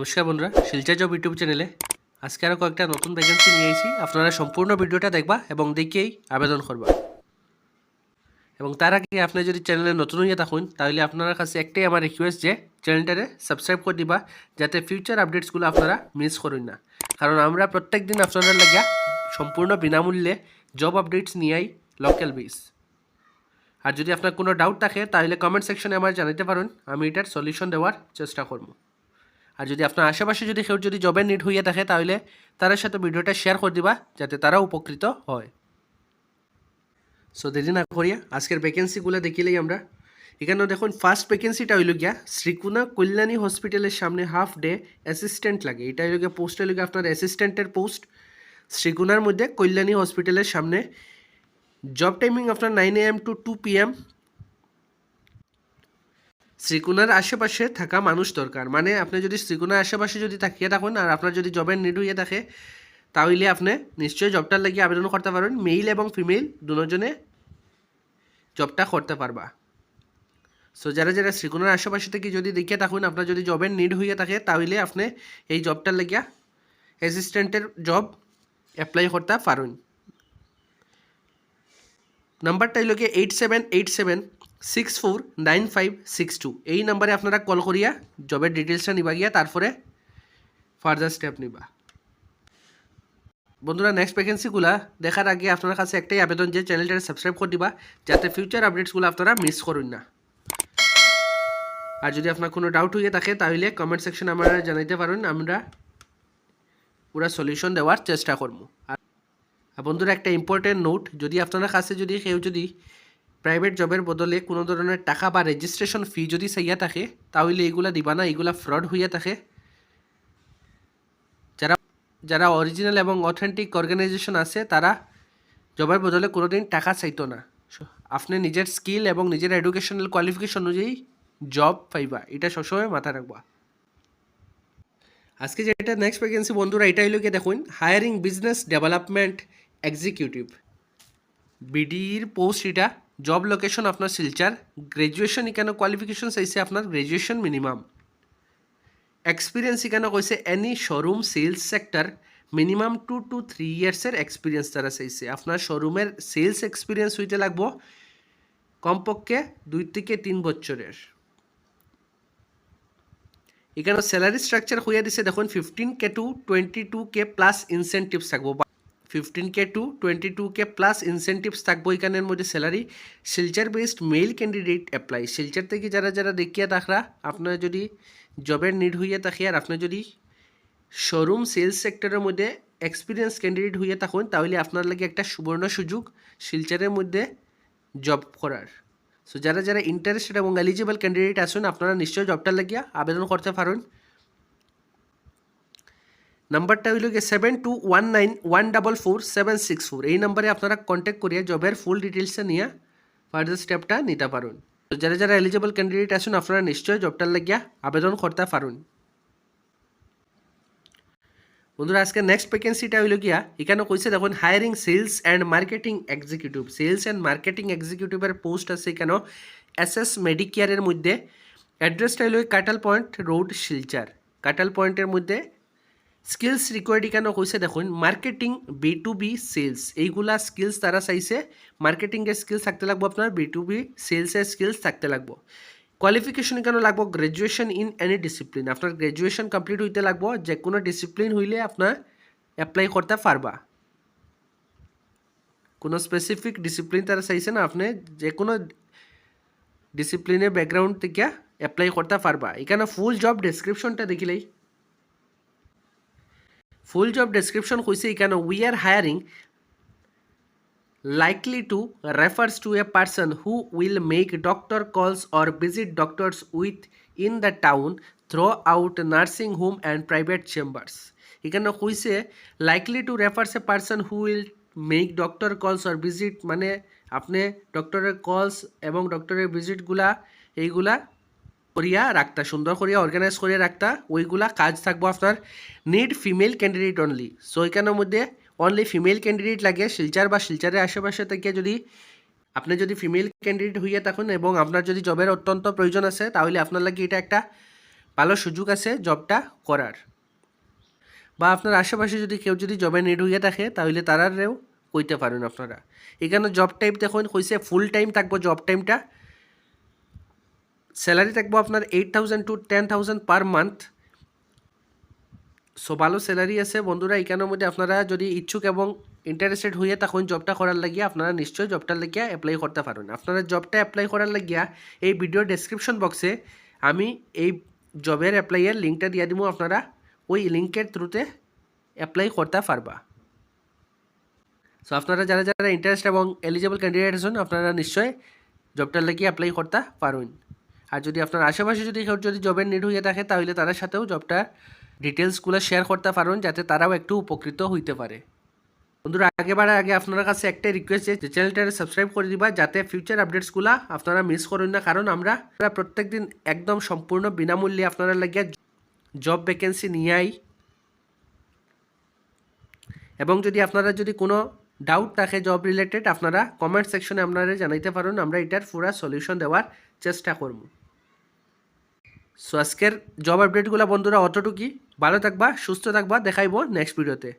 নমস্কার বন্ধুরা Silchar job YouTube চ্যানেলে আজকে আরও কয়েকটা নতুন ভ্যাকেন্সি নিয়ে এসেছি। আপনারা সম্পূর্ণ ভিডিওটা দেখবা এবং দেখেই আবেদন করবা। এবং তার আগে আপনি যদি চ্যানেলে নতুন হয়ে থাকুন, তাহলে আপনার কাছে একটাই আমার রিকোয়েস্ট যে চ্যানেলটারে সাবস্ক্রাইব করে দিবা, যাতে ফিউচার আপডেটসগুলো আপনারা মিস করুন না। কারণ আমরা প্রত্যেক দিন আপনাদের লাগিয়া সম্পূর্ণ বিনামূল্যে জব আপডেটস নিয়েই লোকাল বেস আর যদি আপনার কোনো ডাউট থাকে, তাহলে কমেন্ট সেকশনে আমার জানাতে পারেন, আমি এটার সলিউশন দেওয়ার চেষ্টা করব। আর যদি আপনার আশেপাশে যদি কেউ যদি জবের নিড হইয়া থাকে, তাহলে তার সাথে ভিডিওটা শেয়ার করে দিবা, যাতে তারাও উপকৃত হয়। সো দেরি না করিয়া আজকের ভ্যাকেন্সিগুলো দেখিলেই আমরা। এখানে দেখুন ফার্স্ট ভ্যাকেন্সিটা হইল গিয়া শ্রীকুনা কল্যাণী হসপিটালের সামনে হাফ ডে অ্যাসিস্ট্যান্ট লাগে। এটা হইল গিয়া পোস্ট হইল গিয়া আপনার অ্যাসিস্ট্যান্টের পোস্ট শ্রীকুনার মধ্যে কল্যাণী হসপিটালের সামনে জব টাইমিং আপনার nine A M to two P M শ্রীকুনার আশেপাশে থাকা মানুষ দরকার। মানে আপনি যদি শ্রীকুনার আশেপাশে যদি থাকিয়ে থাকুন আর আপনার যদি জবের নিড হইয়া থাকে, তাহলে আপনি নিশ্চয়ই জবটার লাগিয়ে আবেদন করতে পারেন মেল এবং ফিমেল দুজনে জবটা করতে পারবা। সো যারা যারা শ্রীকুনার আশেপাশে থেকে যদি দেখিয়ে থাকুন, আপনার যদি জবের নিড হইয়া থাকে, তাহলে আপনি এই জবটার লাগিয়া অ্যাসিস্ট্যান্টের জব অ্যাপ্লাই করতে পারেন নাম্বারটা হইল গিয়ে eight seven eight seven six four nine five six two এই নাম্বারে আপনারা কল করিয়া জবের ডিটেলসটা নিবা গিয়া, তারপরে ফার্দার স্টেপ নিবা। বন্ধুরা নেক্সট ভ্যাকেন্সিগুলা দেখার আগে আপনার কাছে একটাই আবেদন যে চ্যানেলটা সাবস্ক্রাইব করে দিবা, যাতে ফিউচার আপডেটসগুলো আপনারা মিস করুন না। আর যদি আপনার কোনো ডাউট হয়ে থাকে, তাহলে কমেন্ট সেকশনে আমরা জানাইতে পারেন, আমরা পুরা সলিউশন দেওয়ার চেষ্টা করব। আর বন্ধুরা, একটা ইম্পর্টেন্ট নোট যদি আপনার কাছে যদি কেউ যদি প্রাইভেট জবের বদলে কোনো ধরনের টাকা বা রেজিস্ট্রেশন ফি যদি চাইয়া থাকে, তাহলে এগুলা দিবা না এগুলা ফ্রড হইয়া থাকে। যারা যারা অরিজিনাল এবং অথেন্টিক অর্গানাইজেশন আছে, তারা জবের বদলে কোনোদিন টাকা চাইতো না। আপনি নিজের স্কিল এবং নিজের এডুকেশনাল কোয়ালিফিকেশন অনুযায়ী জব পাইবা। এটা সবসময় মাথা রাখবা। আজকে যেটা নেক্সট ভ্যাকেন্সি বন্ধুরা, এটা হইল দেখুন হায়ারিং বিজনেস ডেভেলপমেন্ট এক্সিকিউটিভ বিডির পোস্ট এটা জব লোকেশন আপনার শিলচার গ্র্যাজুয়েশন এখানে কোয়ালিফিকেশন চাইছে আপনার গ্র্যাজুয়েশন মিনিমাম এক্সপিরিয়েন্স এখানে কৈছে any showroom sales sector minimum two to three ইয়ার্সের experience তারা চাইছে। আপনার শোরুমের সেলস এক্সপিরিয়েন্স হইতে লাগবো কমপক্ষে দুই থেকে তিন বছরের। এখানে স্যালারি স্ট্রাকচার হইয়া দিছে, দেখুন fifteen K to twenty two K plus incentives থাকব। Fifteen K to twenty two K plus incentives থাকব এখানের মধ্যে salary Silchar based male candidate apply Silchar থেকে যারা যারা দেখিয়া থাকরা আপনার যদি জবের নিড হইয়া থাকে আর আপনার যদি শোরুম সেলস সেক্টরের মধ্যে এক্সপিরিয়েন্স ক্যান্ডিডেট হইয়া থাকুন, তাহলে আপনার লাগে একটা সুবর্ণ সুযোগ শিলচারের মধ্যে জব করার। সো যারা যারা ইন্টারেস্টেড এবং এলিজিবল ক্যান্ডিডেট আসুন আপনারা নিশ্চয়ই জবটা লাগিয়া আবেদন করতে পারেন। নাম্বারটা হইল গিয়ে seven two one nine one double four seven six four এই নাম্বারে আপনারা কন্ট্যাক্ট করিয়া জবের ফুল ডিটেলসটা নিয়ে ফার্দার স্টেপটা নিতে পারেন। তো যারা যারা এলিজিবল ক্যান্ডিডেট আসুন আপনারা নিশ্চয়ই জবটার লাগিয়া আবেদন করতে পারেন। বন্ধুরা, আজকে নেক্সট ভ্যাকেন্সিটা হইল গিয়া, এখানে কইছে, দেখুন hiring sales and marketing executive sales and marketing এক্সিকিউটিভের post আছে এখানে এস এস মেডিকেয়ারের মধ্যে। অ্যাড্রেসটা হইল কাটাল পয়েন্ট রোড শিলচার। কাটাল পয়েন্টের মধ্যে স্কিলস রিকোয়ার্ড এখানে কইছে দেখুন? Marketing B to B sales এইগুলা স্কিলস তারা চাইছে মার্কেটিংয়ের স্কিলস থাকতে লাগবো আপনার বি টু বি সেলসের স্কিলস থাকতে লাগবো। কোয়ালিফিকেশন কেন লাগবো? গ্র্যাজুয়েশন ইন এনি ডিসিপ্লিন আপনার গ্র্যাজুয়েশন কমপ্লিট হইতে লাগবো যে কোনো ডিসিপ্লিন হইলে আপনার অ্যাপ্লাই করতে পারবা কোনো স্পেসিফিক ডিসিপ্লিন তারা চাইছে না, আপনি যে কোনো ডিসিপ্লিনের ব্যাকগ্রাউন্ড থেকে অ্যাপ্লাই করতে পারবা এখানে ফুল জব ডেসক্রিপশনটা দেখিলেই ফুল জব ডেসক্রিপশন কইছে এখানে we are hiring likely to refers to a person who will make doctor calls or visit doctors with in the town throughout nursing home and private chambers এখানে কইছে likely to refers a person who will make doctor calls or visit মানে আপনি ডক্টরের কলস এবং ডক্টরের ভিজিটগুলা এইগুলা করিয়া রাখতা, সুন্দর করিয়া অর্গানাইজ করিয়া রাখতা, ওইগুলা কাজ থাকব আপনার need female candidate only so এখানের মধ্যে অনলি ফিমেল ক্যান্ডিডেট লাগে, শিলচার বা শিলচারের আশেপাশে থেকে যদি আপনি যদি ফিমেল ক্যান্ডিডেট হইয়া থাকুন এবং আপনার যদি জবের অত্যন্ত প্রয়োজন আছে, তাহলে আপনার লাগে এটা একটা ভালো সুযোগ আছে জবটা করার। বা আপনার আশেপাশে যদি কেউ যদি জবে নিড হইয়া থাকে, তাহলে তারারেও কইতে পারেন আপনারা। এখানে জব টাইম দেখুন, কইছে ফুল টাইম থাকব জব টাইমটা স্যালারি থাকব আপনার eight thousand to ten thousand per month so ভালো স্যালারি আছে বন্ধুরা এখানের মধ্যে আপনারা যদি ইচ্ছুক এবং ইন্টারেস্টেড হইয়া তখন জবটা করার লাগিয়া আপনারা নিশ্চয়ই জবটার লাগিয়া অ্যাপ্লাই করতে পারেন। আপনারা জবটা অ্যাপ্লাই করার লাগিয়া এই ভিডিও ডেসক্রিপশন বক্সে আমি এই জবের অ্যাপ্লাইয়ের লিঙ্কটা দিয়ে দিব আপনারা ওই লিঙ্কের থ্রুতে অ্যাপ্লাই করতে পারবা। সো আপনারা যারা যারা ইন্টারেস্ট এবং এলিজিবল ক্যান্ডিডেট আছেন, আপনারা নিশ্চয়ই জবটার লাগি অ্যাপ্লাই করতে পারবেন। আর যদি আপনার আশেপাশে যদি কেউ যদি জবের নিড হয়ে থাকে, তাহলে তাদের সাথেও জবটার ডিটেলসগুলো শেয়ার করতে পারেন, যাতে তারাও একটু উপকৃত হইতে পারে। বন্ধুরা, আগে বাড়ার আগে আপনার কাছে একটাই রিকোয়েস্ট যে চ্যানেলটা সাবস্ক্রাইব করে দিবা, যাতে ফিউচার আপডেটসগুলো আপনারা মিস করেন না। কারণ আমরা প্রত্যেক দিন একদম সম্পূর্ণ বিনামূল্যে আপনারা লাগিয়ে জব ভ্যাকেন্সি নিয়ে আই। এবং যদি আপনারা যদি কোনো ডাউট থাকে জব রিলেটেড আপনারা কমেন্ট সেকশনে আপনারা জানাইতে পারেন, আমরা এটার পুরা সলিউশন দেওয়ার চেষ্টা করব। সো আজকের জব আপডেটগুলো বন্ধুরা অতটুকুই। ভালো থাকবা সুস্থ থাকবা দেখাইব নেক্সট ভিডিওতে